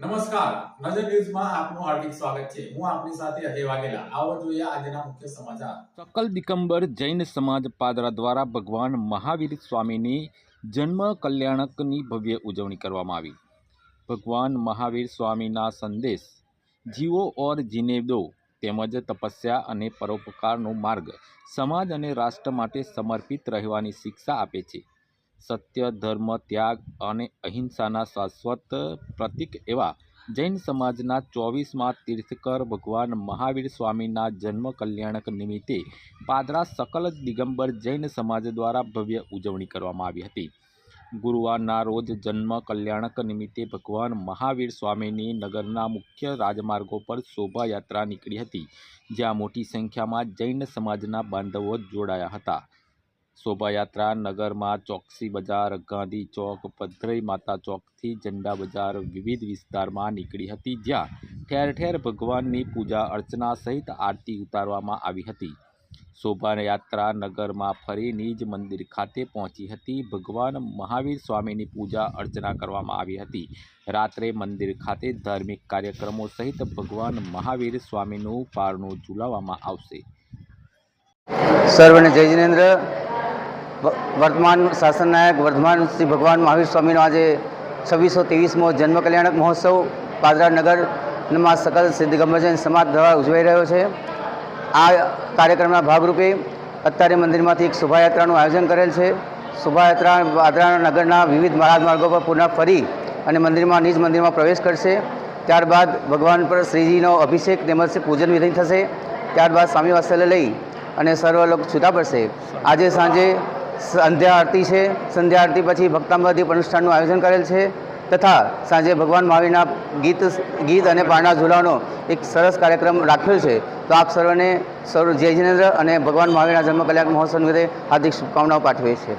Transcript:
નમસ્કાર. નજર ન્યૂઝમાં આપનું હાર્દિક સ્વાગત છે. હું આપની સાથે અજય વાઘેલા. આવો જોઈએ આજના મુખ્ય સમાચાર. સકલ દિકંબર જૈન સમાજ પાદરા દ્વારા ભગવાન મહાવીર સ્વામીની જન્મ કલ્યાણકની ભવ્ય ઉજવણી કરવામાં આવી. ભગવાન મહાવીર સ્વામીના સંદેશ જીવો ઓર જીને દો તેમજ તપસ્યા અને પરોપકારનો માર્ગ સમાજ અને રાષ્ટ્ર માટે સમર્પિત રહેવાની શિક્ષા આપે છે. સત્ય, ધર્મ, ત્યાગ અને અહિંસાના શાશ્વત પ્રતીક એવા જૈન સમાજના ચોવીસમાં તીર્થકર ભગવાન મહાવીર સ્વામીના જન્મ કલ્યાણક નિમિત્તે પાદરા સકલ દિગંબર જૈન સમાજ દ્વારા ભવ્ય ઉજવણી કરવામાં આવી હતી. ગુરુવારના રોજ જન્મ કલ્યાણક નિમિત્તે ભગવાન મહાવીર સ્વામીની નગરના મુખ્ય રાજમાર્ગો પર શોભાયાત્રા નીકળી હતી. જ્યાં મોટી સંખ્યામાં જૈન સમાજના બાંધવો જોડાયા હતા. શોભાયાત્રા, નગરમાં ચોકસી બજાર, ગાંધી ચોક પધરઈ માતા ચોકથી ઝંડા બજાર વિવિધ વિસ્તારમાં નીકળી હતી, જ્યાં ઠેર ઠેર ભગવાનની પૂજા અર્ચના સહિત આરતી ઉતારવામાં આવી હતી. શોભાયાત્રા નગરમાં ફરી નિજ મંદિર ખાતે પહોંચી હતી. ભગવાન મહાવીર સ્વામીની પૂજા અર્ચના કરવામાં આવી હતી. રાત્રે મંદિર ખાતે ધાર્મિક કાર્યક્રમો સહિત ભગવાન મહાવીર સ્વામીનું પારણું ઝુલાવવામાં આવશે. સર્વને જય જિનેન્દ્ર. વર્તમાન શાસન નાયક વર્ધમાન શ્રી ભગવાન મહાવીર સ્વામીનો આજે છવ્વીસો ત્રેવીસમો જન્મ કલ્યાણક મહોત્સવ પાદરા નગરમાં સકલ સિદ્ધગંબરજન સમાજ દ્વારા ઉજવાઈ રહ્યો છે. આ કાર્યક્રમના ભાગરૂપે અત્યારે મંદિરમાંથી એક શોભાયાત્રાનું આયોજન કરેલ છે. શોભાયાત્રા પાદરા નગરના વિવિધ માર્ગો પર પુનઃ ફરી અને મંદિરમાં, નિજ મંદિરમાં પ્રવેશ કરશે. ત્યારબાદ ભગવાન પર શ્રીજીનો અભિષેક તેમજ પૂજન વિધિ થશે. ત્યારબાદ સ્વામી વાસલે લઈ અને સર્વ લોકો છૂટા પડશે. આજે સાંજે સંધ્યા આરતી છે. સંધ્યા આરતી પછી ભક્તાંબદીપ અનુષ્ઠાનનું આયોજન કરેલ છે. તથા સાંજે ભગવાન મહાવીરના ગીત ગીત અને પારણા ઝૂલાનો એક સરસ કાર્યક્રમ રાખ્યો છે. તો આપ સર્વને સર્વ જય જિનેન્દ્ર અને ભગવાન મહાવીરના જન્મ કલ્યાણ મહોત્સવ નિમિત્તે હાર્દિક શુભકામનાઓ પાઠવીએ છીએ.